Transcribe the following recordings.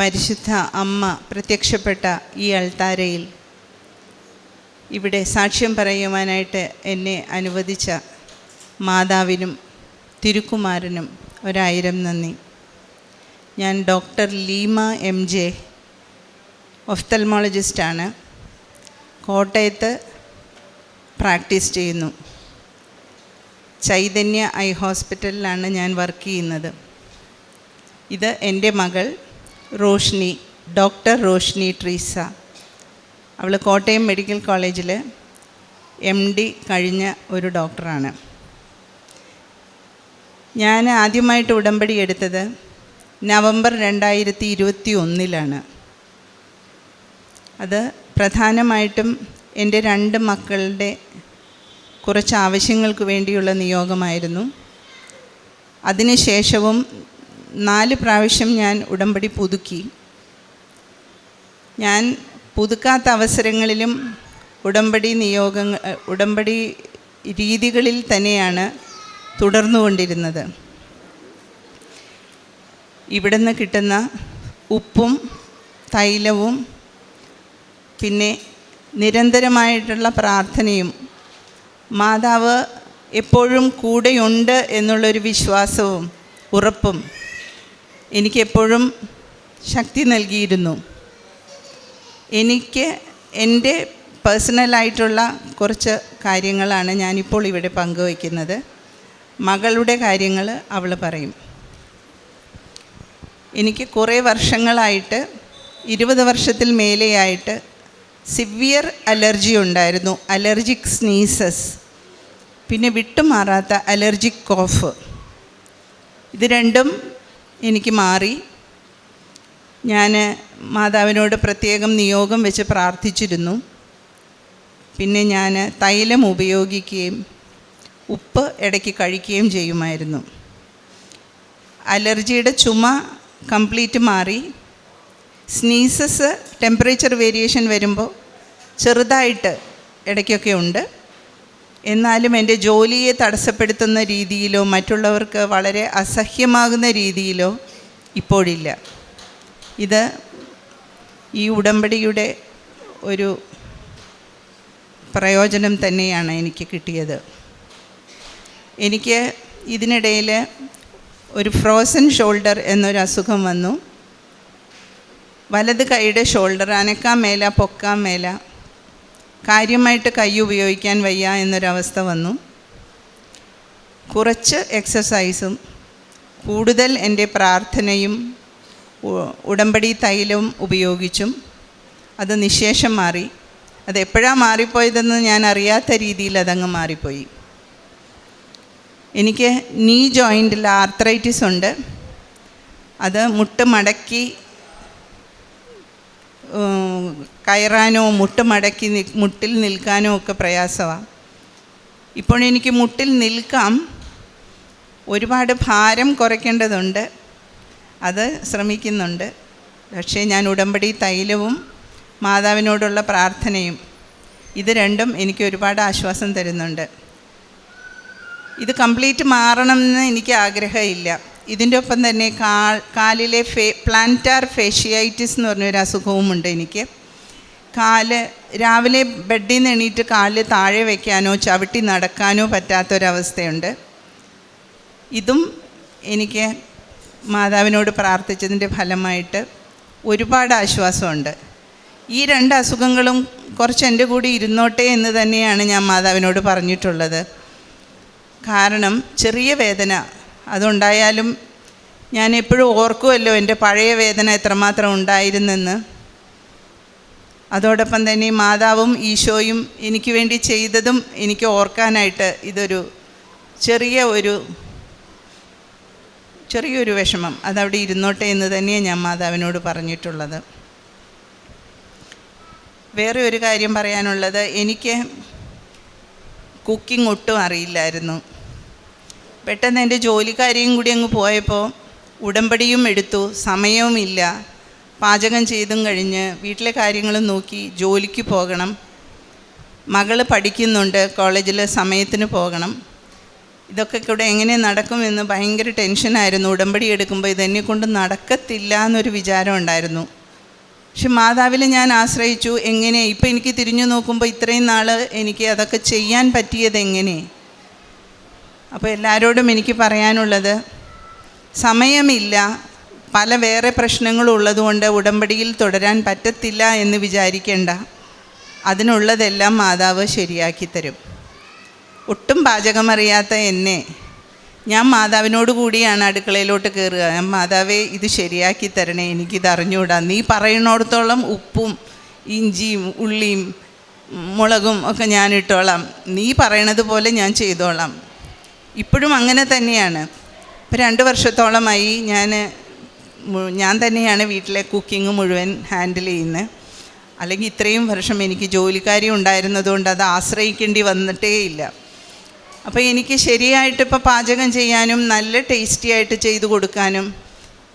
പരിശുദ്ധ അമ്മ പ്രത്യക്ഷപ്പെട്ട ഈ അൾത്താരയിൽ ഇവിടെ സാക്ഷ്യം പറയുവാനായിട്ട് എന്നെ അനുവദിച്ച മാതാവിനും തിരുക്കുമാരനും ഒരായിരം നന്ദി. ഞാൻ ഡോക്ടർ ലീമ എം ജെ ഒഫ്തൽമോളജിസ്റ്റാണ്. കോട്ടയത്ത് പ്രാക്ടീസ് ചെയ്യുന്നു. ചൈതന്യ ഐ ഹോസ്പിറ്റലിലാണ് ഞാൻ വർക്ക് ചെയ്യുന്നത്. ഇത് എന്റെ മകൾ റോഷ്നി ഡോക്ടർ റോഷ്നി ട്രീസ. അവൾ കോട്ടയം മെഡിക്കൽ കോളേജിൽ എം ഡി കഴിഞ്ഞ ഒരു ഡോക്ടറാണ്. ഞാൻ ആദ്യമായിട്ട് ഉടമ്പടി എടുത്തത് നവംബർ രണ്ടായിരത്തി ഇരുപത്തി ഒന്നിലാണ് അത് പ്രധാനമായിട്ടും എന്റെ രണ്ട് മക്കളുടെ കുറച്ച് ആവശ്യങ്ങൾക്ക് വേണ്ടിയുള്ള നിയോഗമായിരുന്നു. അതിനുശേഷവും നാല് പ്രാവശ്യം ഞാൻ ഉടമ്പടി പുതുക്കി. ഞാൻ പുതുക്കാത്ത അവസരങ്ങളിലും ഉടമ്പടി നിയോഗങ്ങൾ ഉടമ്പടി രീതികളിൽ തന്നെയാണ് തുടർന്നുകൊണ്ടിരുന്നത്. ഇവിടുന്ന് കിട്ടുന്ന ഉപ്പും തൈലവും പിന്നെ നിരന്തരമായിട്ടുള്ള പ്രാർത്ഥനയും മാതാവ് എപ്പോഴും കൂടെയുണ്ട് എന്നുള്ളൊരു വിശ്വാസവും ഉറപ്പും എനിക്കെപ്പോഴും ശക്തി നൽകിയിരുന്നു. എനിക്ക് എന്റെ പേഴ്സണലായിട്ടുള്ള കുറച്ച് കാര്യങ്ങളാണ് ഞാനിപ്പോൾ ഇവിടെ പങ്കുവയ്ക്കുന്നത്. മകളുടെ കാര്യങ്ങൾ അവൾ പറയും. എനിക്ക് കുറേ വർഷങ്ങളായിട്ട് ഇരുപത് വർഷത്തിൽ മേലെയായിട്ട് സിവിയർ അലർജി ഉണ്ടായിരുന്നു. Allergic sneezes. പിന്നെ വിട്ടുമാറാത്ത അലർജിക് കോഫ്. ഇത് രണ്ടും എനിക്ക് മാറി. ഞാൻ മാതാവിനോട് പ്രത്യേകം നിയോഗം വെച്ച് പ്രാർത്ഥിച്ചിരുന്നു. പിന്നെ ഞാൻ തൈലം ഉപയോഗിക്കുകയും ഉപ്പ് ഇടയ്ക്ക് കഴിക്കുകയും ചെയ്യുമായിരുന്നു. അലർജിയുടെ ചുമ കംപ്ലീറ്റ് മാറി. സ്നീസസ് ടെമ്പറേച്ചർ വേരിയേഷൻ വരുമ്പോൾ ചെറുതായിട്ട് ഇടയ്ക്കൊക്കെ ഉണ്ട്. എന്നാലും എന്റെ ജോലിയെ തടസ്സപ്പെടുത്തുന്ന രീതിയിലോ മറ്റുള്ളവർക്ക് വളരെ അസഹ്യമാകുന്ന രീതിയിലോ ഇപ്പോഴില്ല. ഇത് ഈ ഉടമ്പടിയുടെ ഒരു പ്രയോജനം തന്നെയാണ് എനിക്ക് കിട്ടിയത്. എനിക്ക് ഇതിനിടയിൽ ഒരു ഫ്രോസൺ ഷോൾഡർ എന്നൊരു അസുഖം വന്നു. വലത് കൈയുടെ ഷോൾഡർ അനക്കാൻ മേല പൊക്കാൻ മേല കാര്യമായിട്ട് കൈ ഉപയോഗിക്കാൻ വയ്യ എന്നൊരവസ്ഥ വന്നു. കുറച്ച് എക്സസൈസും കൂടുതൽ എന്റെ പ്രാർത്ഥനയും ഉടമ്പടി തൈലവും ഉപയോഗിച്ചും അത് നിശേഷം മാറി. അത് എപ്പോഴാണ് മാറിപ്പോയതെന്ന് ഞാൻ അറിയാത്ത രീതിയിൽ അതങ്ങ് മാറിപ്പോയി. എനിക്ക് നീ ജോയിന്റിൽ ആർത്രൈറ്റിസ് ഉണ്ട്. അത് മുട്ട് മടക്കി കയറാനോ മുട്ട് മടക്കി മുട്ടിൽ നിൽക്കാനോ ഒക്കെ പ്രയാസമാണ് ഇപ്പോൾ എനിക്ക് മുട്ടിൽ നിൽക്കാം. ഒരുപാട് ഭാരം കുറയ്ക്കേണ്ടതുണ്ട്. അത് ശ്രമിക്കുന്നുണ്ട്. പക്ഷേ ഞാൻ ഉടമ്പടി തൈലവും മാതാവിനോടുള്ള പ്രാർത്ഥനയും ഇത് രണ്ടും എനിക്ക് ഒരുപാട് ആശ്വാസം തരുന്നുണ്ട്. ഇത് കംപ്ലീറ്റ് മാറണമെന്ന് എനിക്ക് ആഗ്രഹമില്ല. ഇതിന്റെ ഒപ്പം തന്നെ കാൽ കാലിലെ ഫേ പ്ലാന്റാർ ഫേഷ്യായിറ്റിസ് എന്ന് പറഞ്ഞൊരു അസുഖവുമുണ്ട് എനിക്ക്. കാൽ രാവിലെ ബെഡിൽ നിന്ന് എണീറ്റ് കാൽ താഴെ വയ്ക്കാനോ ചവിട്ടി നടക്കാനോ പറ്റാത്തൊരവസ്ഥയുണ്ട്. ഇതും എനിക്ക് മാതാവിനോട് പ്രാർത്ഥിച്ചതിന്റെ ഫലമായിട്ട് ഒരുപാട് ആശ്വാസമുണ്ട്. ഈ രണ്ട് അസുഖങ്ങളും കുറച്ച് എന്റെ കൂടി ഇരുന്നോട്ടെ എന്ന് തന്നെയാണ് ഞാൻ മാതാവിനോട് പറഞ്ഞിട്ടുള്ളത്. കാരണം ചെറിയ വേദന അതുണ്ടായാലും ഞാൻ എപ്പോഴും ഓർക്കുമല്ലോ എന്റെ പഴയ വേദന എത്രമാത്രം ഉണ്ടായിരുന്നെന്ന്. അതോടൊപ്പം തന്നെ മാതാവും ഈശോയും എനിക്ക് വേണ്ടി ചെയ്തതും എനിക്ക് ഓർക്കാനായിട്ട് ഇതൊരു ചെറിയ ഒരു ചെറിയൊരു വിഷമം. അതവിടെ ഇരുന്നോട്ടെ എന്ന് തന്നെയാണ് ഞാൻ മാതാവിനോട് പറഞ്ഞിട്ടുള്ളത്. വേറെ ഒരു കാര്യം പറയാനുള്ളത് എനിക്ക് കുക്കിംഗ് ഒട്ടും അറിയില്ലായിരുന്നു. പെട്ടെന്ന് എന്റെ ജോലിക്കാരിയും കൂടി അങ്ങ് പോയപ്പോൾ ഉടമ്പടിയും എടുത്തു സമയവുമില്ല പാചകം ചെയ്തും കഴിഞ്ഞ് വീട്ടിലെ കാര്യങ്ങളും നോക്കി ജോലിക്ക് പോകണം. മകൾ പഠിക്കുന്നുണ്ട് കോളേജിൽ സമയത്തിന് പോകണം. ഇതൊക്കെ കൂടെ എങ്ങനെ നടക്കുമെന്ന് ഭയങ്കര ടെൻഷനായിരുന്നു ഉടമ്പടി എടുക്കുമ്പോൾ ഇതെന്നെ കൊണ്ട് നടക്കത്തില്ല എന്നൊരു വിചാരം ഉണ്ടായിരുന്നു. പക്ഷെ മാതാവിൽ ഞാൻ ആശ്രയിച്ചു. എങ്ങനെ? ഇപ്പം എനിക്ക് തിരിഞ്ഞു നോക്കുമ്പോൾ ഇത്രയും നാൾ എനിക്ക് അതൊക്കെ ചെയ്യാൻ പറ്റിയത് എങ്ങനെ? അപ്പോൾ എല്ലാവരോടും എനിക്ക് പറയാനുള്ളത് സമയമില്ല. പല വേറെ പ്രശ്നങ്ങളും ഉള്ളതുകൊണ്ട് ഉടമ്പടിയിൽ തുടരാൻ പറ്റത്തില്ല എന്ന് വിചാരിക്കേണ്ട. അതിനുള്ളതെല്ലാം മാതാവ് ശരിയാക്കി തരും. ഒട്ടും പാചകമറിയാത്ത എന്നെ. ഞാൻ മാതാവിനോട് കൂടിയാണ് അടുക്കളയിലോട്ട് കയറുക ഞാൻ മാതാവേ ഇത് ശരിയാക്കി തരണേ. എനിക്കിത് അറിഞ്ഞുകൂടാ നീ പറയുന്നിടത്തോളം ഉപ്പും ഇഞ്ചിയും ഉള്ളിയും മുളകും ഒക്കെ ഞാൻ ഇട്ടോളാം. നീ പറയണത് പോലെ ഞാൻ ചെയ്തോളാം. ഇപ്പോഴും അങ്ങനെ തന്നെയാണ്. ഇപ്പം രണ്ട് വർഷത്തോളമായി ഞാൻ ഞാൻ തന്നെയാണ് വീട്ടിലെ കുക്കിംഗ് മുഴുവൻ ഹാൻഡിൽ ചെയ്യുന്നത് അല്ലെങ്കിൽ ഇത്രയും വർഷം എനിക്ക് ജോലിക്കാരി ഉണ്ടായിരുന്നതുകൊണ്ട് അത് ആശ്രയിക്കേണ്ടി വന്നിട്ടേ ഇല്ല. അപ്പോൾ എനിക്ക് ശരിയായിട്ട് ഇപ്പോൾ പാചകം ചെയ്യാനും നല്ല ടേസ്റ്റി ആയിട്ട് ചെയ്തു കൊടുക്കാനും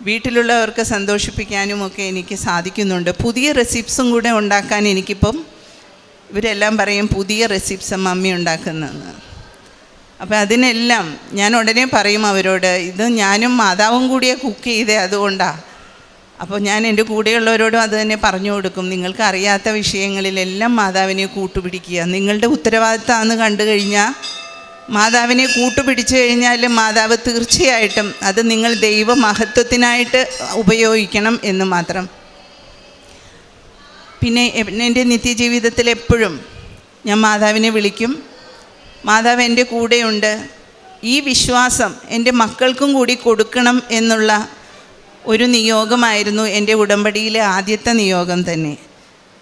വീട്ടിലുള്ളവർക്ക് സന്തോഷിപ്പിക്കാനും ഒക്കെ എനിക്ക് സാധിക്കുന്നുണ്ട്. പുതിയ റെസിപ്സും കൂടെ ഉണ്ടാക്കാൻ എനിക്കിപ്പം ഇവരെല്ലാം പറയും പുതിയ റെസിപ്സ് മമ്മി ഉണ്ടാക്കുന്നതെന്ന്. അപ്പോൾ അതിനെല്ലാം ഞാൻ ഉടനെ പറയും അവരോട് ഇത് ഞാനും മാതാവും കൂടിയേ കുക്ക് ചെയ്തേ അതുകൊണ്ടാണ് അപ്പോൾ ഞാൻ എന്റെ കൂടെയുള്ളവരോടും അത് തന്നെ പറഞ്ഞു കൊടുക്കും നിങ്ങൾക്ക് അറിയാത്ത വിഷയങ്ങളിലെല്ലാം മാതാവിനെ കൂട്ടുപിടിക്കുക. നിങ്ങളുടെ ഉത്തരവാദിത്തമാണെന്ന് കണ്ടു കഴിഞ്ഞാൽ മാതാവിനെ കൂട്ടുപിടിച്ചു കഴിഞ്ഞാൽ മാതാവ് തീർച്ചയായിട്ടും അത് നിങ്ങൾ ദൈവ മഹത്വത്തിനായിട്ട് ഉപയോഗിക്കണം എന്ന് മാത്രം. പിന്നെ എന്റെ നിത്യജീവിതത്തിൽ എപ്പോഴും ഞാൻ മാതാവിനെ വിളിക്കും. മാതാവ് എന്റെ കൂടെയുണ്ട്. ഈ വിശ്വാസം എന്റെ മക്കൾക്കും കൂടി കൊടുക്കണം എന്നുള്ള ഒരു നിയോഗമായിരുന്നു എന്റെ ഉടമ്പടിയിലെ ആദ്യത്തെ നിയോഗം തന്നെ.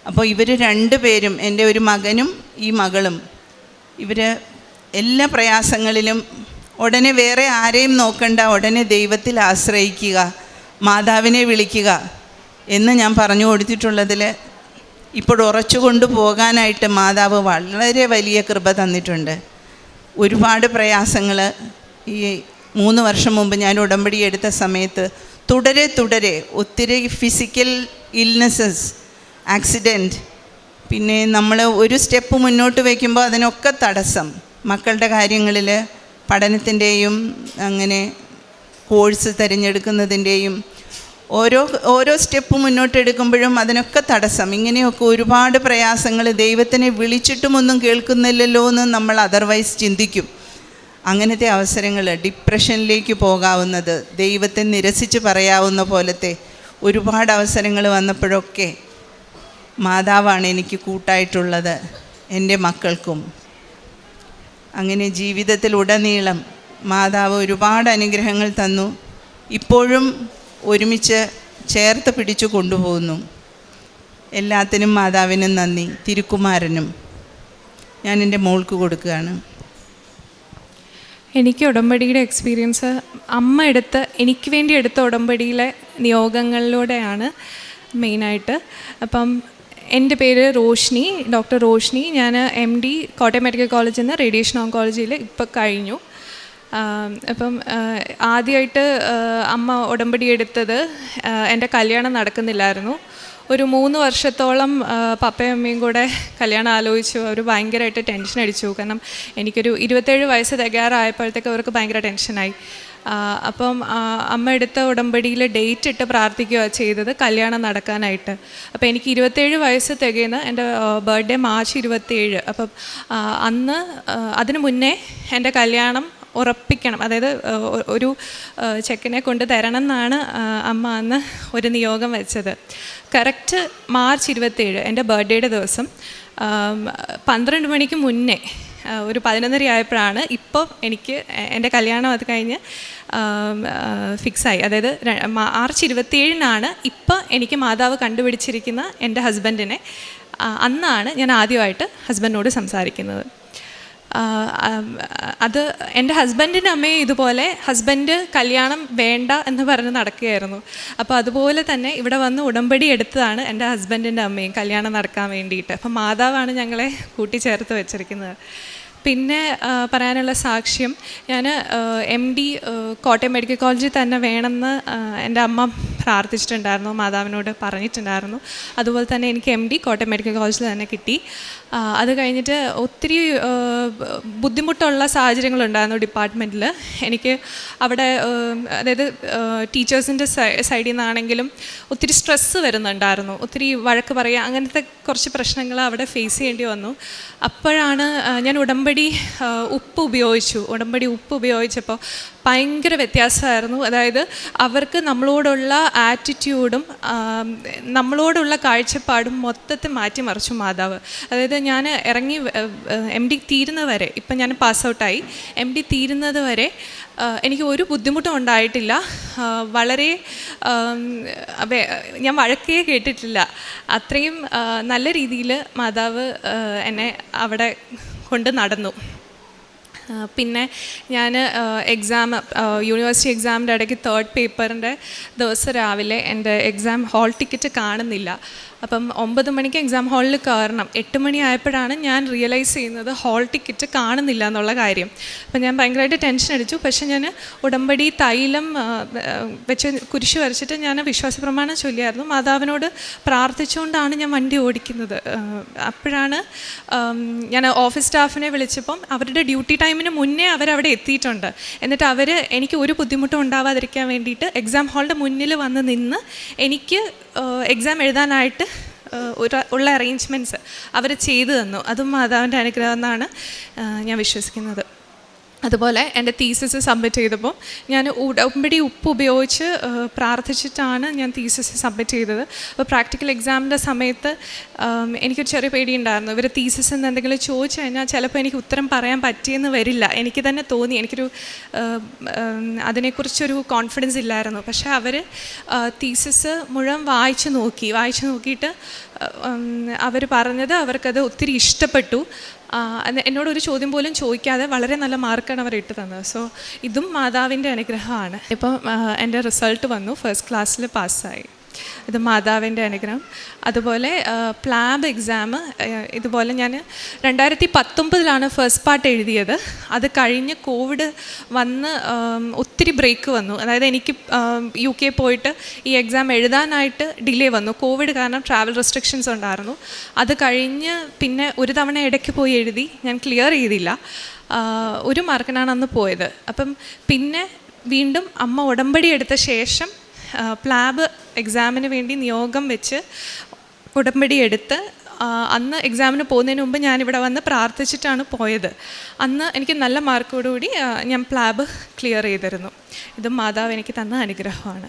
അപ്പോൾ ഇവർ രണ്ടുപേരും എന്റെ ഒരു മകനും ഈ മകളും ഇവർ എല്ലാ പ്രയാസങ്ങളിലും ഉടനെ വേറെ ആരെയും നോക്കണ്ട ഉടനെ ദൈവത്തിൽ ആശ്രയിക്കുക മാതാവിനെ വിളിക്കുക എന്ന് ഞാൻ പറഞ്ഞു കൊടുത്തിട്ടുള്ളതിൽ ഇപ്പോൾ ഉറച്ചു കൊണ്ടുപോകാനായിട്ട് മാതാവ് വളരെ വലിയ കൃപ തന്നിട്ടുണ്ട്. ഒരുപാട് പ്രയാസങ്ങൾ. ഈ മൂന്ന് വർഷം മുമ്പ് ഞാൻ ഉടമ്പടി എടുത്ത സമയത്ത് തുടരെ തുടരെ ഒത്തിരി ഫിസിക്കൽ ഇൽനെസ്സസ് ആക്സിഡന്റ് പിന്നെ നമ്മൾ ഒരു സ്റ്റെപ്പ് മുന്നോട്ട് വയ്ക്കുമ്പോൾ അതിനൊക്കെ തടസ്സം. മക്കളുടെ കാര്യങ്ങളിൽ പഠനത്തിന്റെയും അങ്ങനെ കോഴ്സ് തിരഞ്ഞെടുക്കുന്നതിന്റെയും ഓരോ ഓരോ സ്റ്റെപ്പ് മുന്നോട്ടെടുക്കുമ്പോഴും അതിനൊക്കെ തടസ്സം. ഇങ്ങനെയൊക്കെ ഒരുപാട് പ്രയാസങ്ങൾ ദൈവത്തിനെ വിളിച്ചിട്ടും ഒന്നും കേൾക്കുന്നില്ലല്ലോ എന്ന് നമ്മൾ അതർവൈസ് ചിന്തിക്കും. അങ്ങനത്തെ അവസരങ്ങൾ ഡിപ്രഷനിലേക്ക് പോകാവുന്നത് ദൈവത്തെ നിരസിച്ച് പറയാവുന്ന പോലത്തെ ഒരുപാട് അവസരങ്ങൾ വന്നപ്പോഴൊക്കെ മാതാവാണ് എനിക്ക് കൂട്ടായിട്ടുള്ളത് എന്റെ മക്കൾക്കും. അങ്ങനെ ജീവിതത്തിൽ ഉടനീളം മാതാവ് ഒരുപാട് അനുഗ്രഹങ്ങൾ തന്നു. ഇപ്പോഴും ഒരുമിച്ച് ചേർത്ത് പിടിച്ചു കൊണ്ടുപോകുന്നു. എല്ലാത്തിനും മാതാവിനും നന്ദി. തിരുക്കുമാരനും. ഞാൻ എന്റെ മോൾക്ക് കൊടുക്കുകയാണ്. എനിക്ക് ഉടമ്പടിയുടെ എക്സ്പീരിയൻസ് അമ്മ എടുത്ത് എനിക്ക് വേണ്ടി എടുത്ത ഉടമ്പടിയിലെ നിയോഗങ്ങളിലൂടെയാണ് മെയിനായിട്ട്. അപ്പം എന്റെ പേര് റോഷ്നി ഡോക്ടർ റോഷ്നി. ഞാൻ എം ഡി കോട്ടയം മെഡിക്കൽ കോളേജിൽ നിന്ന് റേഡിയേഷൻ ഓങ്കോളജിയിൽ ഇപ്പോൾ കഴിഞ്ഞു. അപ്പം ആദ്യമായിട്ട് അമ്മ ഉടമ്പടി എടുത്തത് എന്റെ കല്യാണം നടക്കുന്നില്ലായിരുന്നു. ഒരു മൂന്ന് വർഷത്തോളം പപ്പയും അമ്മയും കൂടെ കല്യാണം ആലോചിച്ചു. അവർ ഭയങ്കരമായിട്ട് ടെൻഷൻ അടിച്ചു. കാരണം എനിക്കൊരു ഇരുപത്തേഴ് വയസ്സ് തികയാറായപ്പോഴത്തേക്ക് അവർക്ക് ഭയങ്കര ടെൻഷനായി അപ്പം അമ്മ എടുത്ത ഉടമ്പടിയിൽ ഡേറ്റ് ഇട്ട് പ്രാർത്ഥിക്കുക ചെയ്തത് കല്യാണം നടക്കാനായിട്ട്. അപ്പോൾ എനിക്ക് ഇരുപത്തേഴ് വയസ്സ് തികയുന്ന എന്റെ ബർത്ത്ഡേ മാർച്ച് ഇരുപത്തേഴ് അപ്പം അന്ന് അതിന് മുന്നേ എന്റെ കല്യാണം ഉറപ്പിക്കണം. അതായത് ഒരു ചെക്കിനെ കൊണ്ട് തരണം എന്നാണ് അമ്മ അന്ന് ഒരു നിയോഗം വെച്ചത്. കറക്റ്റ് മാർച്ച് ഇരുപത്തേഴ് എന്റെ ബർത്ത്ഡേയുടെ ദിവസം പന്ത്രണ്ട് മണിക്ക് മുന്നേ ഒരു പതിനൊന്നര ആയപ്പോഴാണ് ഇപ്പോൾ എനിക്ക് എന്റെ കല്യാണം അത് കഴിഞ്ഞ് ഫിക്സായി. അതായത് മാർച്ച് ഇരുപത്തിയേഴിനാണ് ഇപ്പോൾ എനിക്ക് മാതാവ് കണ്ടുപിടിച്ചിരിക്കുന്ന എന്റെ ഹസ്ബൻഡിനെ അന്നാണ് ഞാൻ ആദ്യമായിട്ട് ഹസ്ബൻഡിനോട് സംസാരിക്കുന്നത്. അത് എന്റെ ഹസ്ബൻഡിന്റെ അമ്മയും ഇതുപോലെ ഹസ്ബൻഡ് കല്യാണം വേണ്ട എന്ന് പറഞ്ഞ് നടക്കുകയായിരുന്നു. അപ്പോൾ അതുപോലെ തന്നെ ഇവിടെ വന്ന് ഉടമ്പടി എടുത്തതാണ് എന്റെ ഹസ്ബൻഡിന്റെ അമ്മയും കല്യാണം നടക്കാൻ വേണ്ടിയിട്ട്. അപ്പം മാതാവാണ് ഞങ്ങളെ കൂട്ടിച്ചേർത്ത് വെച്ചിരിക്കുന്നത്. പിന്നെ പറയാനുള്ള സാക്ഷ്യം ഞാൻ എം ഡി കോട്ടയം മെഡിക്കൽ കോളേജിൽ തന്നെ വേണമെന്ന് എന്റെ അമ്മ പ്രാർത്ഥിച്ചിട്ടുണ്ടായിരുന്നു മാതാവിനോട് പറഞ്ഞിട്ടുണ്ടായിരുന്നു. അതുപോലെ തന്നെ എനിക്ക് എം ഡി കോട്ടയം മെഡിക്കൽ കോളേജിൽ തന്നെ കിട്ടി. അത് കഴിഞ്ഞിട്ട് ഒത്തിരി ബുദ്ധിമുട്ടുള്ള സാഹചര്യങ്ങളുണ്ടായിരുന്നു ഡിപ്പാർട്ട്മെന്റിൽ എനിക്ക് അവിടെ അതായത് ടീച്ചേഴ്സിന്റെ സൈഡിൽ നിന്നാണെങ്കിലും ഒത്തിരി സ്ട്രെസ്സ് വരുന്നുണ്ടായിരുന്നു. ഒത്തിരി വഴക്ക് പറയുക അങ്ങനത്തെ കുറച്ച് പ്രശ്നങ്ങൾ അവിടെ ഫേസ് ചെയ്യേണ്ടി വന്നു. അപ്പോഴാണ് ഞാൻ ഉടമ്പടി ഉപ്പ് ഉപയോഗിച്ചു. ഉടമ്പടി ഉപ്പ് ഉപയോഗിച്ചപ്പോൾ ഭയങ്കര വ്യത്യാസമായിരുന്നു. അതായത് അവർക്ക് നമ്മളോടുള്ള ആറ്റിറ്റ്യൂഡും നമ്മളോടുള്ള കാഴ്ചപ്പാടും മൊത്തത്തിൽ മാറ്റിമറിച്ചു മാതാവ്. അതായത് ഞാൻ ഇറങ്ങി എം ഡി തീരുന്നതുവരെ ഇപ്പം ഞാൻ പാസ് ഔട്ടായി എം ഡി തീരുന്നത് വരെ എനിക്ക് ഒരു ബുദ്ധിമുട്ടും ഉണ്ടായിട്ടില്ല. വളരെ ഞാൻ വഴക്കേ കേട്ടിട്ടില്ല. അത്രയും നല്ല രീതിയിൽ മാതാവ് എന്നെ അവിടെ കൊണ്ട് നടന്നു. പിന്നെ ഞാൻ എക്സാം യൂണിവേഴ്സിറ്റി എക്സാമിന്റെ ഇടയ്ക്ക് തേർഡ് പേപ്പറിന്റെ ദിവസം രാവിലെ എന്റെ എക്സാം ഹാൾ ടിക്കറ്റ് കാണുന്നില്ല. അപ്പം ഒമ്പത് മണിക്ക് എക്സാം ഹാളിൽ കയറണം. എട്ട് മണി ആയപ്പോഴാണ് ഞാൻ റിയലൈസ് ചെയ്യുന്നത് ഹാൾ ടിക്കറ്റ് കാണുന്നില്ല എന്നുള്ള കാര്യം. അപ്പം ഞാൻ ഭയങ്കരമായിട്ട് ടെൻഷൻ അടിച്ചു. പക്ഷേ ഞാൻ ഉടമ്പടി തൈലം വെച്ച് കുരിശ് വരച്ചിട്ട് ഞാൻ വിശ്വാസ പ്രമാണം ചൊല്ലിയായിരുന്നു. മാതാവിനോട് പ്രാർത്ഥിച്ചുകൊണ്ടാണ് ഞാൻ വണ്ടി ഓടിക്കുന്നത്. അപ്പോഴാണ് ഞാൻ ഓഫീസ് സ്റ്റാഫിനെ വിളിച്ചപ്പം അവരുടെ ഡ്യൂട്ടി ടൈമിന് മുന്നേ അവരവിടെ എത്തിയിട്ടുണ്ട്. എന്നിട്ട് അവർ എനിക്ക് ഒരു ബുദ്ധിമുട്ടും ഉണ്ടാവാതിരിക്കാൻ വേണ്ടിയിട്ട് എക്സാം ഹാളിന്റെ മുന്നിൽ വന്ന് നിന്ന് എനിക്ക് എക്സാം എഴുതാനായിട്ട് ഒരു ഉള്ള അറേഞ്ച്മെന്റ്സ് അവർ ചെയ്തു തന്നു. അതും മാതാവിന്റെ അനുഗ്രഹം എന്നാണ് ഞാൻ വിശ്വസിക്കുന്നത്. അതുപോലെ എന്റെ തീസസ് സബ്മിറ്റ് ചെയ്തപ്പോൾ ഞാൻ ഉടമ്പടി ഉപ്പ് ഉപയോഗിച്ച് പ്രാർത്ഥിച്ചിട്ടാണ് ഞാൻ തീസസ് സബ്മിറ്റ് ചെയ്തത്. അപ്പോൾ പ്രാക്ടിക്കൽ എക്സാമിന്റെ സമയത്ത് എനിക്കൊരു ചെറിയ പേടിയുണ്ടായിരുന്നു. ഇവർ തീസസ് എന്ന് എന്തെങ്കിലും ചോദിച്ചു കഴിഞ്ഞാൽ ചിലപ്പോൾ എനിക്ക് ഉത്തരം പറയാൻ പറ്റിയെന്ന് വരില്ല. എനിക്ക് തന്നെ തോന്നി. എനിക്കൊരു അതിനെക്കുറിച്ചൊരു കോൺഫിഡൻസ് ഇല്ലായിരുന്നു. പക്ഷേ അവർ തീസസ് മുഴുവൻ വായിച്ചു നോക്കി. വായിച്ചു നോക്കിയിട്ട് അവർ പറഞ്ഞത് അവർക്കത് ഒത്തിരി ഇഷ്ടപ്പെട്ടു. എന്നോട് ഒരു ചോദ്യം പോലും ചോദിക്കാതെ വളരെ നല്ല മാർക്കാണ് അവർ ഇട്ട് തന്നത്. സോ ഇതും മാതാവിന്റെ അനുഗ്രഹമാണ്. ഇപ്പം എന്റെ റിസൾട്ട് വന്നു. ഫസ്റ്റ് ക്ലാസ്സിൽ പാസ്സായി ഇത് മാതാവിന്റെ അനുഗ്രഹം. അതുപോലെ പ്ലാബ് എക്സാം ഇതുപോലെ ഞാൻ രണ്ടായിരത്തി പത്തൊമ്പതിലാണ് ഫസ്റ്റ് പാർട്ട് എഴുതിയത്. അത് കഴിഞ്ഞ് കോവിഡ് വന്ന് ഒത്തിരി ബ്രേക്ക് വന്നു. അതായത് എനിക്ക് യു കെ പോയിട്ട് ഈ എക്സാം എഴുതാനായിട്ട് ഡിലേ വന്നു. കോവിഡ് കാരണം ട്രാവൽ റെസ്ട്രിക്ഷൻസ് ഉണ്ടായിരുന്നു. അത് കഴിഞ്ഞ് പിന്നെ ഒരു തവണ ഇടയ്ക്ക് പോയി എഴുതി. ഞാൻ ക്ലിയർ ചെയ്തില്ല. ഒരു മാർക്കിനാണ് അന്ന് പോയത്. അപ്പം പിന്നെ വീണ്ടും അമ്മ ഉടമ്പടി എടുത്ത ശേഷം പ്ലാബ് എക്സാമിന് വേണ്ടി നിയോഗം വെച്ച് ഉടമ്പടി എടുത്ത് അന്ന് എക്സാമിന് പോകുന്നതിന് മുമ്പ് ഞാനിവിടെ വന്ന് പ്രാർത്ഥിച്ചിട്ടാണ് പോയത്. അന്ന് എനിക്ക് നല്ല മാർക്കോടുകൂടി ഞാൻ പ്ലാബ് ക്ലിയർ ചെയ്തിരുന്നു. ഇത് മാതാവ് എനിക്ക് തന്ന അനുഗ്രഹമാണ്.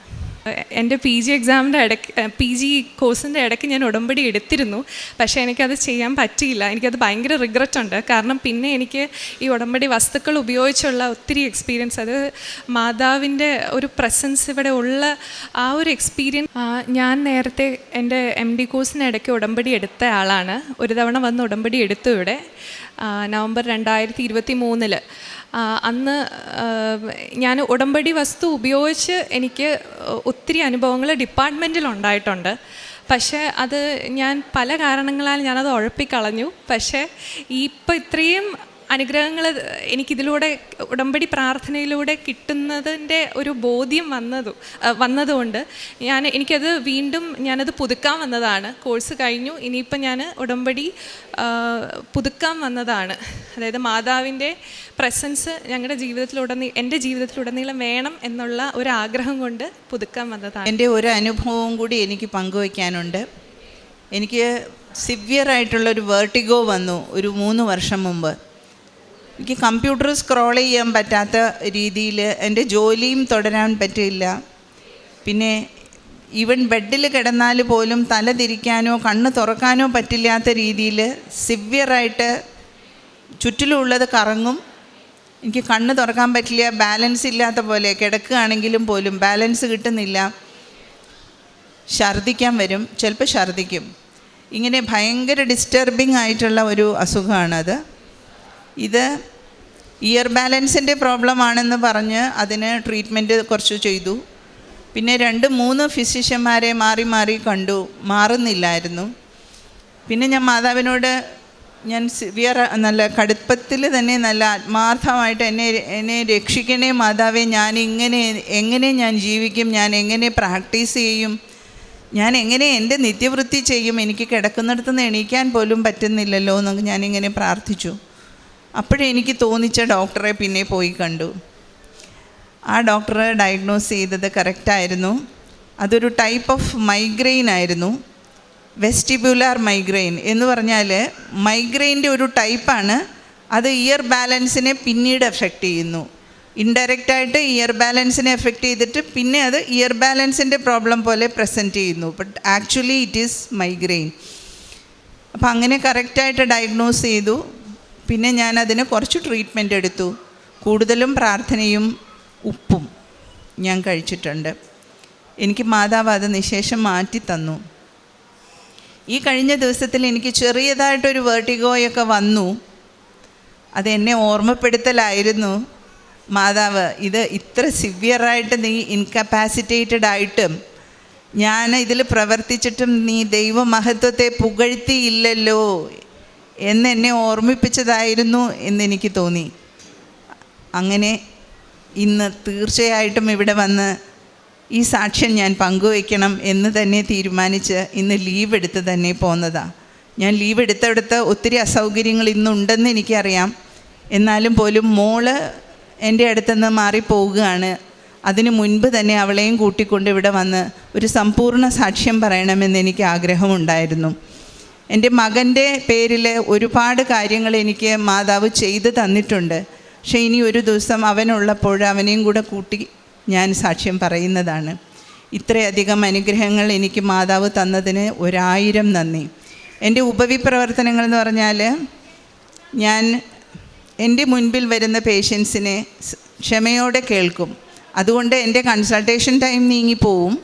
എന്റെ പി ജി എക്സാമിന്റെ ഇടയ്ക്ക് പി ജി കോഴ്സിന്റെ ഇടയ്ക്ക് ഞാൻ ഉടമ്പടി എടുത്തിരുന്നു. പക്ഷേ എനിക്കത് ചെയ്യാൻ പറ്റിയില്ല. എനിക്കത് ഭയങ്കര റിഗ്രറ്റ് ഉണ്ട്. കാരണം പിന്നെ എനിക്ക് ഈ ഉടമ്പടി വസ്തുക്കൾ ഉപയോഗിച്ചുള്ള ഒത്തിരി എക്സ്പീരിയൻസ് അത് മാതാവിന്റെ ഒരു പ്രസൻസ് ഇവിടെ ഉള്ള ആ ഒരു എക്സ്പീരിയൻസ് ഞാൻ നേരത്തെ എന്റെ എം ഡി കോഴ്സിന് ഇടയ്ക്ക് ഉടമ്പടി എടുത്ത ആളാണ്. ഒരു തവണ വന്ന് ഉടമ്പടി എടുത്തു ഇവിടെ. നവംബർ രണ്ടായിരത്തി ഇരുപത്തി മൂന്നിൽ അന്ന് ഞാൻ ഉടമ്പടി വസ്തു ഉപയോഗിച്ച് എനിക്ക് ഒത്തിരി അനുഭവങ്ങൾ ഡിപ്പാർട്ട്മെന്റിൽ ഉണ്ടായിട്ടുണ്ട്. പക്ഷേ അത് ഞാൻ പല കാരണങ്ങളാൽ ഞാനത് ഉഴപ്പിക്കളഞ്ഞു പക്ഷേ ഇപ്പം ഇത്രയും അനുഗ്രഹങ്ങൾ എനിക്കിതിലൂടെ ഉടമ്പടി പ്രാർത്ഥനയിലൂടെ കിട്ടുന്നതിന്റെ ഒരു ബോധ്യം വന്നതു വന്നതുകൊണ്ട് ഞാൻ എനിക്കത് വീണ്ടും ഞാനത് പുതുക്കാൻ വന്നതാണ്. കോഴ്സ് കഴിഞ്ഞു ഇനിയിപ്പം ഞാൻ ഉടമ്പടി പുതുക്കാൻ വന്നതാണ്. അതായത് മാതാവിന്റെ പ്രസൻസ് ഞങ്ങളുടെ ജീവിതത്തിലുടനീ എന്റെ ജീവിതത്തിലുടനീളം വേണം എന്നുള്ള ഒരു ആഗ്രഹം കൊണ്ട് പുതുക്കാൻ വന്നതാണ്. എന്റെ ഒരു അനുഭവവും കൂടി എനിക്ക് പങ്കുവയ്ക്കാനുണ്ട്. എനിക്ക് സിവിയർ ആയിട്ടുള്ളൊരു വേർട്ടിഗോ വന്നു ഒരു മൂന്ന് വർഷം മുമ്പ്. എനിക്ക് കമ്പ്യൂട്ടർ സ്ക്രോൾ ചെയ്യാൻ പറ്റാത്ത രീതിയിൽ എന്റെ ജോലിയും തുടരാൻ പറ്റില്ല. പിന്നെ ഈവൻ ബെഡിൽ കിടന്നാൽ പോലും തല തിരിക്കാനോ കണ്ണ് തുറക്കാനോ പറ്റില്ലാത്ത രീതിയിൽ സിവിയറായിട്ട് ചുറ്റിലുള്ളത് കറങ്ങും. എനിക്ക് കണ്ണ് തുറക്കാൻ പറ്റില്ല ബാലൻസ് ഇല്ലാത്ത പോലെ കിടക്കുകയാണെങ്കിലും പോലും ബാലൻസ് കിട്ടുന്നില്ല. ഛർദ്ദിക്കാൻ വരും ചിലപ്പോൾ ഛർദ്ദിക്കും. ഇങ്ങനെ ഭയങ്കര ഡിസ്റ്റർബിംഗ് ആയിട്ടുള്ള ഒരു അസുഖമാണത്. ഇത് ഇയർ ബാലൻസിന്റെ പ്രോബ്ലം ആണെന്ന് പറഞ്ഞ് അതിന് ട്രീറ്റ്മെന്റ് കുറച്ച് ചെയ്തു. പിന്നെ രണ്ട് മൂന്ന് ഫിസിഷ്യന്മാരെ മാറി മാറി കണ്ടു. മാറുന്നില്ലായിരുന്നു. പിന്നെ ഞാൻ മാതാവിനോട് ഞാൻ സിവിയർ നല്ല കടുപ്പത്തിൽ തന്നെ നല്ല ആത്മാർത്ഥമായിട്ട് എന്നെ എന്നെ രക്ഷിക്കണേ മാതാവേ ഞാൻ ഇങ്ങനെ എങ്ങനെ ഞാൻ ജീവിക്കും ഞാൻ എങ്ങനെ പ്രാക്ടീസ് ചെയ്യും ഞാൻ എങ്ങനെ എന്റെ നിത്യവൃത്തി ചെയ്യും എനിക്ക് കിടക്കുന്നിടത്ത് നിന്ന് എണീക്കാൻ പോലും പറ്റുന്നില്ലല്ലോ എന്നൊക്കെ ഞാനിങ്ങനെ പ്രാർത്ഥിച്ചു. അപ്പോഴേ എനിക്ക് തോന്നിച്ച ഡോക്ടറെ പിന്നെ പോയി കണ്ടു. ആ ഡോക്ടറെ ഡയഗ്നോസ് ചെയ്തത് കറക്റ്റായിരുന്നു അതൊരു ടൈപ്പ് ഓഫ് മൈഗ്രെയിൻ ആയിരുന്നു. വെസ്റ്റിബുലാർ മൈഗ്രെയിൻ എന്ന് പറഞ്ഞാൽ മൈഗ്രെയിന്റെ ഒരു ടൈപ്പാണ് അത് ഇയർ ബാലൻസിനെ പിന്നീട് എഫക്റ്റ് ചെയ്യുന്നു. ഇൻഡയറക്റ്റായിട്ട് ഇയർ ബാലൻസിനെ എഫക്റ്റ് ചെയ്തിട്ട് പിന്നെ അത് ഇയർ ബാലൻസിന്റെ പ്രോബ്ലം പോലെ പ്രസന്റ് ചെയ്യുന്നു. But actually it is migraine അപ്പം അങ്ങനെ കറക്റ്റായിട്ട് ഡയഗ്നോസ് ചെയ്തു. പിന്നെ ഞാൻ അതിന് കുറച്ച് ട്രീറ്റ്മെന്റ് എടുത്തു. കൂടുതലും പ്രാർത്ഥനയും ഉപ്പും ഞാൻ കഴിച്ചിട്ടുണ്ട്. എനിക്ക് മാതാവ് അത് നിശേഷം മാറ്റി തന്നു. ഈ കഴിഞ്ഞ ദിവസത്തിൽ എനിക്ക് ചെറിയതായിട്ടൊരു വേർട്ടിഗോയൊക്കെ വന്നു. അത് എന്നെ ഓർമ്മപ്പെടുത്തലായിരുന്നു. മാതാവ് ഇത് ഇത്ര സിവിയറായിട്ട് നീ ഇൻകപ്പാസിറ്റേറ്റഡ് ആയിട്ടും ഞാൻ ഇതിൽ പ്രവർത്തിച്ചിട്ടും നീ ദൈവമഹത്വത്തെ പുകഴ്ത്തിയില്ലല്ലോ എന്നെന്നെ ഓർമ്മിപ്പിച്ചതായിരുന്നു എന്നെനിക്ക് തോന്നി. അങ്ങനെ ഇന്ന് തീർച്ചയായിട്ടും ഇവിടെ വന്ന് ഈ സാക്ഷ്യം ഞാൻ പങ്കുവയ്ക്കണം എന്ന് തന്നെ തീരുമാനിച്ച് ഇന്ന് ലീവ് എടുത്ത് തന്നെ പോന്നതാണ് ഞാൻ ലീവ് എടുത്തെടുത്ത് ഒത്തിരി അസൗകര്യങ്ങൾ ഇന്നുണ്ടെന്ന് എനിക്കറിയാം. എന്നാലും പോലും മോൾ എന്റെ അടുത്തുനിന്ന് മാറിപ്പോവുകയാണ്. അതിനു മുൻപ് തന്നെ അവളെയും കൂട്ടിക്കൊണ്ട് ഇവിടെ വന്ന് ഒരു സമ്പൂർണ സാക്ഷ്യം പറയണമെന്ന് എനിക്ക് ആഗ്രഹമുണ്ടായിരുന്നു. എന്റെ മകന്റെ പേരിൽ ഒരുപാട് കാര്യങ്ങൾ എനിക്ക് മാതാവ് ചെയ്തു തന്നിട്ടുണ്ട്. പക്ഷേ ഇനി ഒരു ദിവസം അവനുള്ളപ്പോൾ അവനെയും കൂടെ കൂട്ടി ഞാൻ സാക്ഷ്യം പറയുന്നതാണ്. ഇത്രയധികം അനുഗ്രഹങ്ങൾ എനിക്ക് മാതാവ് തന്നതിന് ഒരായിരം നന്ദി. എന്റെ ഉപവിപ്രവർത്തനങ്ങൾ എന്ന് പറഞ്ഞാൽ ഞാൻ എന്റെ മുൻപിൽ വരുന്ന പേഷ്യൻസിനെ ക്ഷമയോടെ കേൾക്കും. അതുകൊണ്ട് എന്റെ കൺസൾട്ടേഷൻ ടൈം നീങ്ങിപ്പോവും.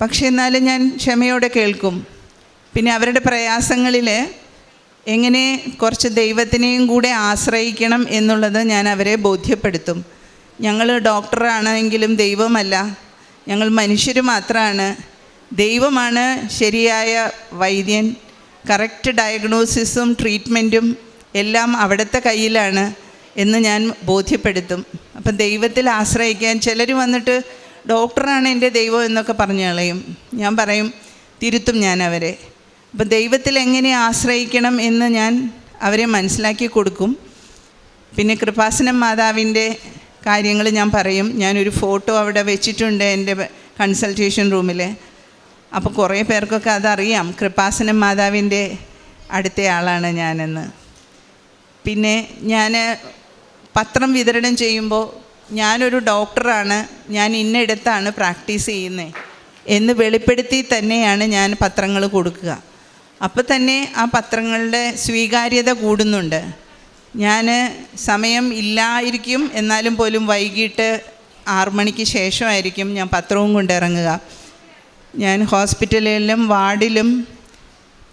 പക്ഷേ എന്നാലും ഞാൻ ക്ഷമയോടെ കേൾക്കും. പിന്നെ അവരുടെ പ്രയാസങ്ങളിൽ എങ്ങനെ കുറച്ച് ദൈവത്തിനെയും കൂടെ ആശ്രയിക്കണം എന്നുള്ളത് ഞാൻ അവരെ ബോധ്യപ്പെടുത്തും. ഞങ്ങൾ ഡോക്ടറാണെങ്കിലും ദൈവമല്ല. ഞങ്ങൾ മനുഷ്യർ മാത്രമാണ് ദൈവമാണ് ശരിയായ വൈദ്യൻ. കറക്റ്റ് ഡയഗ്നോസിസും ട്രീറ്റ്മെന്റും എല്ലാം അവിടുത്തെ കയ്യിലാണ് എന്ന് ഞാൻ ബോധ്യപ്പെടുത്തും. അപ്പം ദൈവത്തിൽ ആശ്രയിക്കാൻ ചിലർ വന്നിട്ട് ഡോക്ടറാണ് എന്റെ ദൈവം എന്നൊക്കെ പറഞ്ഞു കളയും. ഞാൻ പറയും തിരുത്തും ഞാൻ അവരെ. അപ്പം ദൈവത്തിൽ എങ്ങനെ ആശ്രയിക്കണം എന്ന് ഞാൻ അവരെ മനസ്സിലാക്കി കൊടുക്കും. പിന്നെ കൃപാസനം മാതാവിന്റെ കാര്യങ്ങൾ ഞാൻ പറയും. ഞാനൊരു ഫോട്ടോ അവിടെ വെച്ചിട്ടുണ്ട് എന്റെ കൺസൾട്ടേഷൻ റൂമിൽ അപ്പോൾ കുറേ പേർക്കൊക്കെ അതറിയാം. കൃപാസനം മാതാവിന്റെ അടുത്ത ആളാണ് ഞാനെന്ന്. പിന്നെ ഞാൻ പത്രം വിതരണം ചെയ്യുമ്പോൾ ഞാനൊരു ഡോക്ടറാണ്. ഞാൻ ഇന്നിടത്താണ് പ്രാക്ടീസ് ചെയ്യുന്നത് എന്ന് വെളിപ്പെടുത്തി തന്നെയാണ് ഞാൻ പത്രങ്ങൾ കൊടുക്കുക. അപ്പോൾ തന്നെ ആ പത്രങ്ങളുടെ സ്വീകാര്യത കൂടുന്നുണ്ട്. ഞാൻ സമയം ഇല്ലായിരിക്കും എന്നാലും പോലും വൈകിട്ട് ആറു മണിക്ക് ശേഷമായിരിക്കും ഞാൻ പത്രവും കൊണ്ടിറങ്ങുക. ഞാൻ ഹോസ്പിറ്റലിലും വാർഡിലും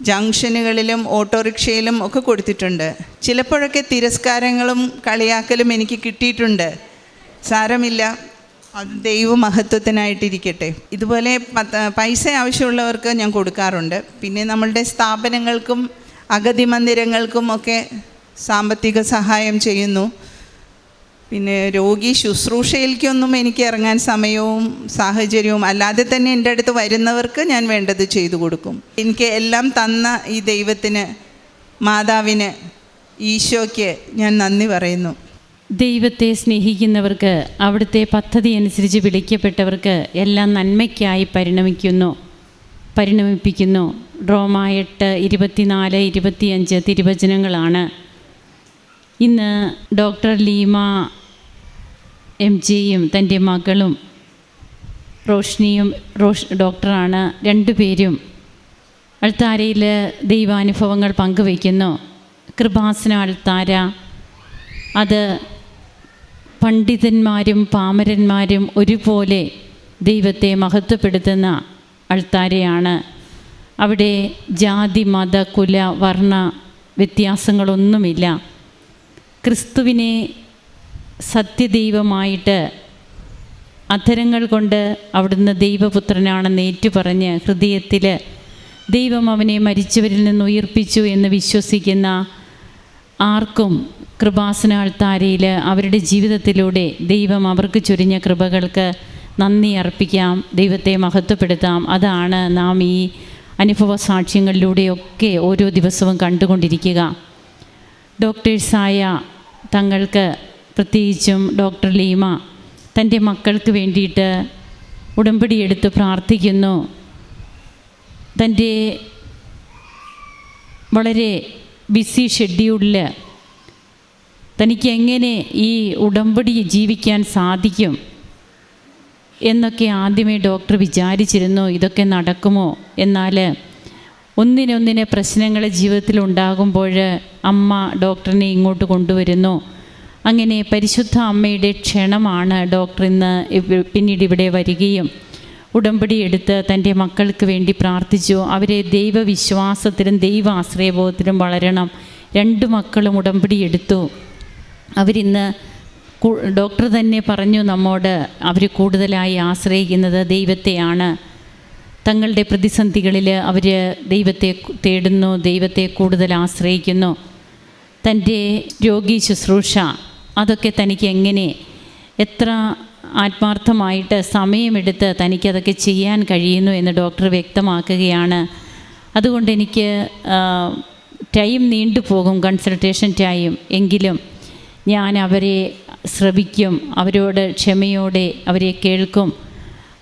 ജംഗ്ഷനുകളിലും ഓട്ടോറിക്ഷയിലും ഒക്കെ കൊടുത്തിട്ടുണ്ട്. ചിലപ്പോഴൊക്കെ തിരസ്കാരങ്ങളും കളിയാക്കലും എനിക്ക് കിട്ടിയിട്ടുണ്ട്. സാരമില്ല. ദൈവമഹത്വത്തിനായിട്ടിരിക്കട്ടെ. ഇതുപോലെ പൈസ ആവശ്യമുള്ളവർക്ക് ഞാൻ കൊടുക്കാറുണ്ട്. പിന്നെ നമ്മളുടെ സ്ഥാപനങ്ങൾക്കും അഗതി മന്ദിരങ്ങൾക്കും ഒക്കെ സാമ്പത്തിക സഹായം ചെയ്യുന്നു. പിന്നെ രോഗി ശുശ്രൂഷയിലേക്കൊന്നും എനിക്ക് ഇറങ്ങാൻ സമയവും സാഹചര്യവും അല്ലാതെ തന്നെ എന്റെ അടുത്ത് വരുന്നവർക്ക് ഞാൻ വേണ്ടത് ചെയ്തു കൊടുക്കും. എനിക്ക് എല്ലാം തന്ന ഈ ദൈവത്തിന് മാതാവിന് ഈശോയ്ക്ക് ഞാൻ നന്ദി പറയുന്നു. ദൈവത്തെ സ്നേഹിക്കുന്നവർക്ക് അവിടുത്തെ പദ്ധതി അനുസരിച്ച് വിളിക്കപ്പെട്ടവർക്ക് എല്ലാം നന്മയ്ക്കായി പരിണമിക്കുന്നു പരിണമിപ്പിക്കുന്നു. റോമ എട്ട് ഇരുപത്തിനാല് ഇരുപത്തിയഞ്ച് തിരുവചനങ്ങളാണ്. ഇന്ന് ഡോക്ടർ ലീമ എം ജിയും തന്റെ മകളും റോഷ്നിയും റോഷ് ഡോക്ടറാണ്. രണ്ടുപേരും അൾത്താരയിൽ ദൈവാനുഭവങ്ങൾ പങ്കുവയ്ക്കുന്നു. കൃപാസന അൾത്താര അത് പണ്ഡിതന്മാരും പാമരന്മാരും ഒരുപോലെ ദൈവത്തെ മഹത്വപ്പെടുത്തുന്ന അൾത്താരയാണ്. അവിടെ ജാതി മത കുല വർണ വ്യത്യാസങ്ങളൊന്നുമില്ല. ക്രിസ്തുവിനെ സത്യദൈവമായിട്ട് അധരങ്ങൾ കൊണ്ട് അവിടുന്ന് ദൈവപുത്രനാണെന്ന് ഏറ്റുപറഞ്ഞ് ഹൃദയത്തിൽ ദൈവം അവനെ മരിച്ചവരിൽ നിന്ന് ഉയർപ്പിച്ചു എന്ന് വിശ്വസിക്കുന്ന ആർക്കും കൃപാസന അൾത്താരയിൽ അവരുടെ ജീവിതത്തിലൂടെ ദൈവം അവർക്ക് ചൊരിഞ്ഞ കൃപകൾക്ക് നന്ദി അർപ്പിക്കാം ദൈവത്തെ മഹത്വപ്പെടുത്താം. അതാണ് നാം ഈ അനുഭവ സാക്ഷ്യങ്ങളിലൂടെയൊക്കെ ഓരോ ദിവസവും കണ്ടുകൊണ്ടിരിക്കുക. ഡോക്ടേഴ്സായ തങ്ങൾക്ക് പ്രത്യേകിച്ചും ഡോക്ടർ ലീമ തന്റെ മക്കൾക്ക് വേണ്ടിയിട്ട് ഉടമ്പടി എടുത്ത് പ്രാർത്ഥിക്കുന്നു. തന്റെ വളരെ ബിസി ഷെഡ്യൂളിൽ തനിക്ക് എങ്ങനെ ഈ ഉടമ്പടി ജീവിക്കാൻ സാധിക്കും എന്നൊക്കെ ആദ്യമേ ഡോക്ടർ വിചാരിച്ചിരുന്നു ഇതൊക്കെ നടക്കുമോ എന്നാൽ ഒന്നിനൊന്നിനെ പ്രശ്നങ്ങൾ ജീവിതത്തിൽ ഉണ്ടാകുമ്പോൾ അമ്മ ഡോക്ടറിനെ ഇങ്ങോട്ട് കൊണ്ടുവരുന്നു. അങ്ങനെ പരിശുദ്ധ അമ്മയുടെ ക്ഷണമാണ് ഡോക്ടർ ഇന്ന് പിന്നീട് ഇവിടെ വരികയും ഉടമ്പടി എടുത്ത് തന്റെ മക്കൾക്ക് വേണ്ടി പ്രാർത്ഥിച്ചു. അവരെ ദൈവവിശ്വാസത്തിലും ദൈവ ആശ്രയബോധത്തിലും വളരണം. രണ്ട് മക്കളും ഉടമ്പടി എടുത്തു. അവരിന്ന് ഡോക്ടർ തന്നെ പറഞ്ഞു നമ്മോട് അവർ കൂടുതലായി ആശ്രയിക്കുന്നത് ദൈവത്തെയാണ്. തങ്ങളുടെ പ്രതിസന്ധികളിൽ അവർ ദൈവത്തെ തേടുന്നു ദൈവത്തെ കൂടുതൽ ആശ്രയിക്കുന്നു. തന്റെ രോഗി ശുശ്രൂഷ അതൊക്കെ തനിക്ക് എങ്ങനെ എത്ര ആത്മാർത്ഥമായിട്ട് സമയമെടുത്ത് തനിക്കതൊക്കെ ചെയ്യാൻ കഴിയുന്നു എന്ന് ഡോക്ടർ വ്യക്തമാക്കുകയാണ്. അതുകൊണ്ട് എനിക്ക് ടൈം നീണ്ടു പോകും കൺസൾട്ടേഷൻ ടൈം. എങ്കിലും ഞാൻ അവരെ ശ്രവിക്കും അവരോട് ക്ഷമയോടെ അവരെ കേൾക്കും.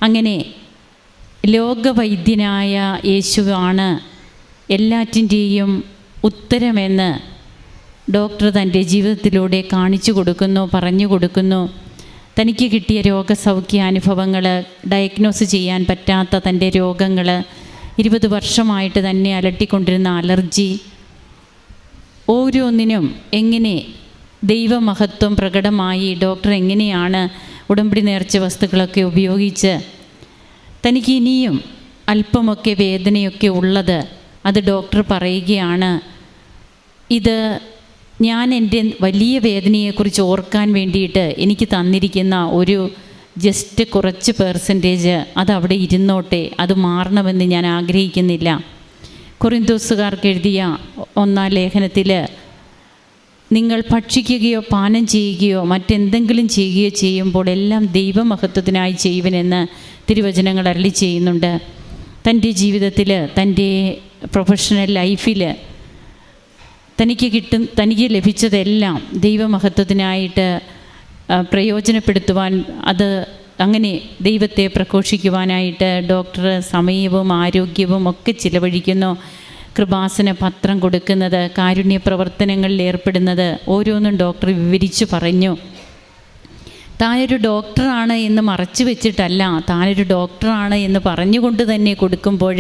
അങ്ങനെ ലോകവൈദ്യനായ യേശുവാണ് എല്ലാറ്റിന്റെയും ഉത്തരമെന്ന് ഡോക്ടർ തന്റെ ജീവിതത്തിലൂടെ കാണിച്ചു കൊടുക്കുന്നു പറഞ്ഞു കൊടുക്കുന്നു. തനിക്ക് കിട്ടിയ രോഗസൗഖ്യ അനുഭവങ്ങൾ ഡയഗ്നോസ് ചെയ്യാൻ പറ്റാത്ത തന്റെ രോഗങ്ങൾ ഇരുപത് വർഷമായിട്ട് തന്നെ അലട്ടിക്കൊണ്ടിരുന്ന അലർജി. ഓരോന്നിനും എങ്ങനെ ദൈവമഹത്വം പ്രകടമായി? ഡോക്ടർ എങ്ങനെയാണ് ഉടമ്പടി നേർച്ച വസ്തുക്കളൊക്കെ ഉപയോഗിച്ച് തനിക്ക് ഇനിയും അല്പമൊക്കെ വേദനയൊക്കെ ഉള്ളത്? അത് ഡോക്ടർ പറയുകയാണ്. ഇത് ഞാൻ എന്റെ വലിയ വേദനയെക്കുറിച്ച് ഓർക്കാൻ വേണ്ടിയിട്ട് എനിക്ക് തന്നിരിക്കുന്ന ഒരു ജസ്റ്റ് കുറച്ച് പേഴ്സന്റേജ് അത് അവിടെ ഇരുന്നോട്ടെ അത് മാറണമെന്ന് ഞാൻ ആഗ്രഹിക്കുന്നില്ല. കുറിന്തോസുകാർക്ക് എഴുതിയ ഒന്നാം ലേഖനത്തിൽ നിങ്ങൾ ഭക്ഷിക്കുകയോ പാനം ചെയ്യുകയോ മറ്റെന്തെങ്കിലും ചെയ്യുകയോ ചെയ്യുമ്പോൾ എല്ലാം ദൈവമഹത്വത്തിനായി ചെയ്യുവനെന്ന് തിരുവചനങ്ങൾ അരളി ചെയ്യുന്നുണ്ട്. തന്റെ ജീവിതത്തിൽ തന്റെ പ്രൊഫഷണൽ ലൈഫിൽ തനിക്ക് കിട്ടും തനിക്ക് ലഭിച്ചതെല്ലാം ദൈവമഹത്വത്തിനായിട്ട് പ്രയോജനപ്പെടുത്തുവാൻ അത് അങ്ങനെ ദൈവത്തെ പ്രഘോഷിക്കുവാനായിട്ട് ഡോക്ടർ സമയവും ആരോഗ്യവും ഒക്കെ ചിലവഴിക്കുന്നു. കൃപാസന പത്രം കൊടുക്കുന്നത് കാരുണ്യ പ്രവർത്തനങ്ങളിൽ ഏർപ്പെടുന്നത് ഓരോന്നും ഡോക്ടർ വിവരിച്ചു പറഞ്ഞു. താനൊരു ഡോക്ടറാണ് എന്ന് മറച്ചു വെച്ചിട്ടല്ല താനൊരു ഡോക്ടറാണ് എന്ന് പറഞ്ഞുകൊണ്ട് തന്നെ കൊടുക്കുമ്പോൾ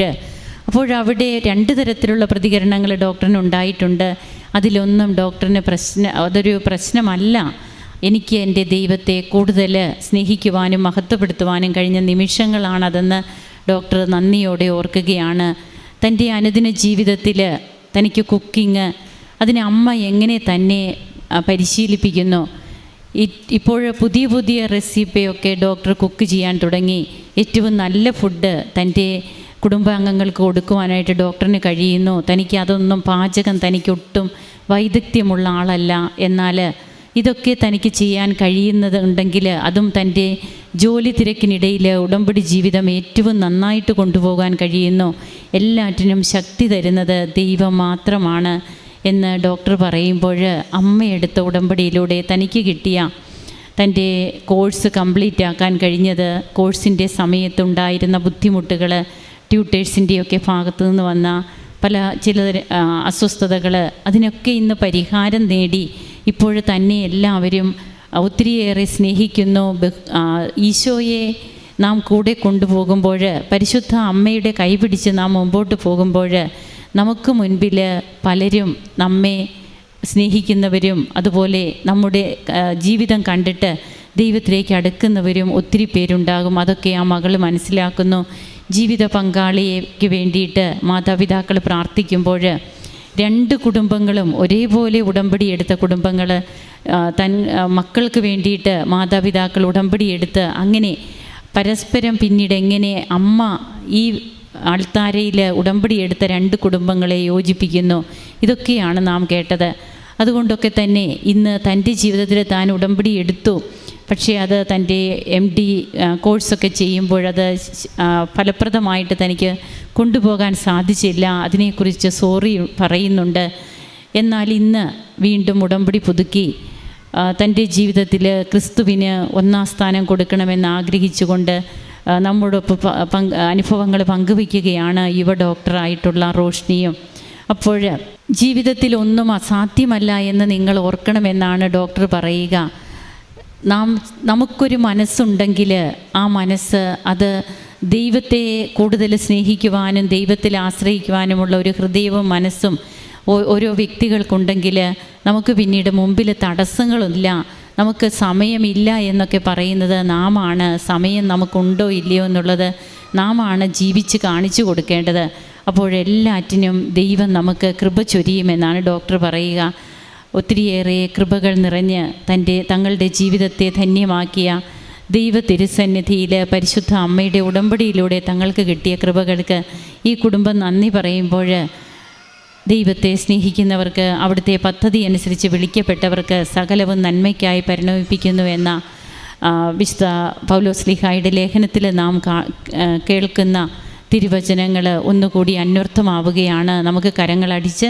അപ്പോഴവിടെ രണ്ട് തരത്തിലുള്ള പ്രതികരണങ്ങൾ ഡോക്ടറിന് ഉണ്ടായിട്ടുണ്ട് അതിലൊന്നും ഡോക്ടറിന് പ്രശ്ന അതൊരു പ്രശ്നമല്ല. എനിക്ക് എന്റെ ദൈവത്തെ കൂടുതൽ സ്നേഹിക്കുവാനും മഹത്വപ്പെടുത്തുവാനും കഴിഞ്ഞ നിമിഷങ്ങളാണതെന്ന് ഡോക്ടർ നന്ദിയോടെ ഓർക്കുകയാണ്. തന്റെ അനുദിന ജീവിതത്തിൽ തനിക്ക് കുക്കിങ് അതിന് അമ്മ എങ്ങനെ തന്നെ പരിശീലിപ്പിക്കുന്നു. ഇപ്പോൾ പുതിയ പുതിയ റെസിപ്പിയൊക്കെ ഡോക്ടർ കുക്ക് ചെയ്യാൻ തുടങ്ങി. ഏറ്റവും നല്ല ഫുഡ് തന്റെ കുടുംബാംഗങ്ങൾക്ക് കൊടുക്കുവാനായിട്ട് ഡോക്ടറിന് കഴിയുന്നു. തനിക്ക് അതൊന്നും പാചകം തനിക്കൊട്ടും വൈദഗ്ധ്യമുള്ള ആളല്ല. എന്നാൽ ഇതൊക്കെ തനിക്ക് ചെയ്യാൻ കഴിയുന്നത് ഉണ്ടെങ്കിൽ അതും തന്റെ ജോലി തിരക്കിനിടയിൽ ഉടമ്പടി ജീവിതം ഏറ്റവും നന്നായിട്ട് കൊണ്ടുപോകാൻ കഴിയുന്നു. എല്ലാറ്റിനും ശക്തി തരുന്നത് ദൈവം മാത്രമാണ് എന്ന് ഡോക്ടർ പറയുമ്പോൾ അമ്മയെടുത്ത ഉടമ്പടിയിലൂടെ തനിക്ക് കിട്ടിയ തന്റെ കോഴ്സ് കംപ്ലീറ്റ് ആക്കാൻ കഴിഞ്ഞത് കോഴ്സിന്റെ സമയത്തുണ്ടായിരുന്ന ബുദ്ധിമുട്ടുകൾ ട്യൂട്ടേഴ്സിന്റെയൊക്കെ ഭാഗത്തു നിന്ന് വന്ന പല ചില അസ്വസ്ഥതകൾ അതിനൊക്കെ ഇന്ന് പരിഹാരം നേടി ഇപ്പോൾ തന്നെ എല്ലാവരും ഒത്തിരിയേറെ സ്നേഹിക്കുന്നു. ഈശോയെ നാം കൂടെ കൊണ്ടുപോകുമ്പോൾ പരിശുദ്ധ അമ്മയുടെ കൈപിടിച്ച് നാം മുമ്പോട്ട് പോകുമ്പോൾ നമുക്ക് മുൻപിൽ പലരും നമ്മെ സ്നേഹിക്കുന്നവരും അതുപോലെ നമ്മുടെ ജീവിതം കണ്ടിട്ട് ദൈവത്തിലേക്ക് അടുക്കുന്നവരും ഒത്തിരി പേരുണ്ടാകും. അതൊക്കെ ആ മകൾ മനസ്സിലാക്കുന്നു. ജീവിത പങ്കാളിക്ക് വേണ്ടിയിട്ട് മാതാപിതാക്കൾ പ്രാർത്ഥിക്കുമ്പോൾ രണ്ട് കുടുംബങ്ങളും ഒരേപോലെ ഉടമ്പടി എടുത്ത കുടുംബങ്ങൾ തൻ മക്കൾക്ക് വേണ്ടിയിട്ട് മാതാപിതാക്കൾ ഉടമ്പടി എടുത്ത് അങ്ങനെ പരസ്പരം പിന്നീട് എങ്ങനെ അമ്മ ഈ ആൾത്താരയിൽ ഉടമ്പടി എടുത്ത രണ്ട് കുടുംബങ്ങളെ യോജിപ്പിക്കുന്നു ഇതൊക്കെയാണ് നാം കേട്ടത്. അതുകൊണ്ടൊക്കെ തന്നെ ഇന്ന് തന്റെ ജീവിതത്തിൽ താൻ ഉടമ്പടി എടുത്തു. പക്ഷേ അത് തന്റെ എം ഡി കോഴ്സൊക്കെ ചെയ്യുമ്പോഴത് ഫലപ്രദമായിട്ട് തനിക്ക് കൊണ്ടുപോകാൻ സാധിച്ചില്ല. അതിനെക്കുറിച്ച് സോറി പറയുന്നുണ്ട്. എന്നാൽ ഇന്ന് വീണ്ടും ഉടമ്പടി പുതുക്കി തന്റെ ജീവിതത്തിൽ ക്രിസ്തുവിന് ഒന്നാം സ്ഥാനം കൊടുക്കണമെന്ന് ആഗ്രഹിച്ചുകൊണ്ട് നമ്മോടൊപ്പം പങ്ക് അനുഭവങ്ങൾ പങ്കുവയ്ക്കുകയാണ് യുവ ഡോക്ടറായിട്ടുള്ള റോഷ്നിയും. അപ്പോൾ ജീവിതത്തിൽ ഒന്നും അസാധ്യമല്ല എന്ന് നിങ്ങൾ ഓർക്കണമെന്നാണ് ഡോക്ടർ പറയുക. നാം നമുക്കൊരു മനസ്സുണ്ടെങ്കിൽ ആ മനസ്സ് അത് ദൈവത്തെ കൂടുതൽ സ്നേഹിക്കുവാനും ദൈവത്തിൽ ആശ്രയിക്കുവാനുമുള്ള ഒരു ഹൃദയവും മനസ്സും ഓരോ വ്യക്തികൾക്കുണ്ടെങ്കിൽ നമുക്ക് പിന്നീട് മുമ്പിൽ തടസ്സങ്ങളില്ല. നമുക്ക് സമയമില്ല എന്നൊക്കെ പറയുന്നത് നാമാണ്. സമയം നമുക്കുണ്ടോ ഇല്ലയോ എന്നുള്ളത് നാമാണ് ജീവിച്ച് കാണിച്ചു കൊടുക്കേണ്ടത്. അപ്പോഴെല്ലാറ്റിനും ദൈവം നമുക്ക് കൃപ ചൊരിയുമെന്നാണ് ഡോക്ടർ പറയുക. ഒത്തിരിയേറെ കൃപകൾ നിറഞ്ഞ് തന്റെ തങ്ങളുടെ ജീവിതത്തെ ധന്യമാക്കിയ ദൈവ തിരുസന്നിധിയിൽ പരിശുദ്ധ അമ്മയുടെ ഉടമ്പടിയിലൂടെ തങ്ങൾക്ക് കിട്ടിയ കൃപകൾക്ക് ഈ കുടുംബം നന്ദി പറയുമ്പോൾ ദൈവത്തെ സ്നേഹിക്കുന്നവർക്ക് അവിടുത്തെ പദ്ധതി അനുസരിച്ച് വിളിക്കപ്പെട്ടവർക്ക് സകലവും നന്മയ്ക്കായി പരിണമിപ്പിക്കുന്നു എന്ന വിശുദ്ധ പൗലോസ്ലിഹായുടെ ലേഖനത്തിൽ നാം കേൾക്കുന്ന തിരുവചനങ്ങൾ ഒന്നുകൂടി അന്വർത്ഥമാവുകയാണ്. നമുക്ക് കരങ്ങളടിച്ച്